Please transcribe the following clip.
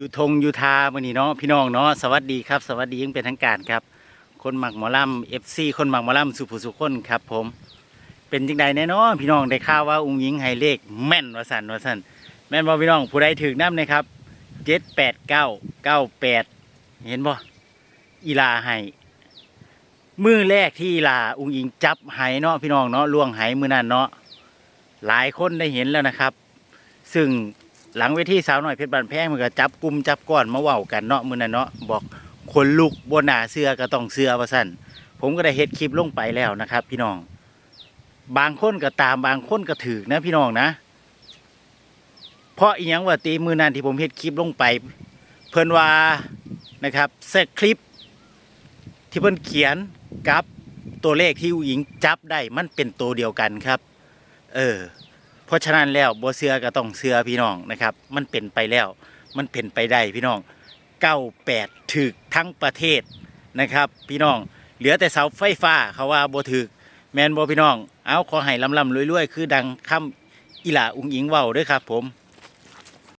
อยู่ทงอยู่ทามื่อนี้เนาะพี่น้องเนาะสวัสดีครับ สวัสดียังเป็นทางการครับ คนหมักหมอลำเอฟซีคนหมักหมอลำสุภสุคนครับ ผม เป็นจังใดแน่นอนพี่น้องได้ข่าวว่าอุ้งยิงให้เลขแม่นวสันวสันแม่นบ่พี่น้องผู้ใดถึกน้ำนะครับเจ็ดแปดเก้าเก้าแปดเห็นบ่อีลาให้มือแรกที่ลาอุ้งยิงจับไหเนาะพี่น้องเนาะล่วงไหมือนั้นเนาะหลายคนได้เห็นแล้วนะครับ ซึ่ง หลังเวทีสาวหน่อยเพชรบานแพงมันก็จับกลุ่มจับก้อนมาเว้ากันเนาะมื้อนั้นเนาะบอกคนลุกบนหน้าเสื้อก็ต้องเสื้อว่าซั่นผมก็ได้เฮ็ดคลิปลงไปแล้วนะครับ พี่น้อง บางคนก็ตามบางคนก็ถือนะพี่น้องนะ เพราะอีหยังว่าตีมือนั้นที่ผมเฮ็ดคลิปลงไป เพิ่นว่านะครับสคริป ที่เพิ่นเขียนกับตัวเลขที่ผู้หญิงจับได้มันเป็นตัวเดียวกันครับ เออ เพราะฉะนั้นแล้วบ่เสือก็ต้องเสือพี่น้องนะครับ มันเป็นไปแล้ว มันเป็นไปได้พี่น้องเก้าแปดถึกทั้งประเทศนะครับ พี่น้องเหลือแต่เสาไฟฟ้าเขาว่าบ่ถึกแมนบ่พี่น้อง เอาขอให้ลำลำรวยๆคือดังคำอีหลาอุงอิงเว้าด้วยครับผม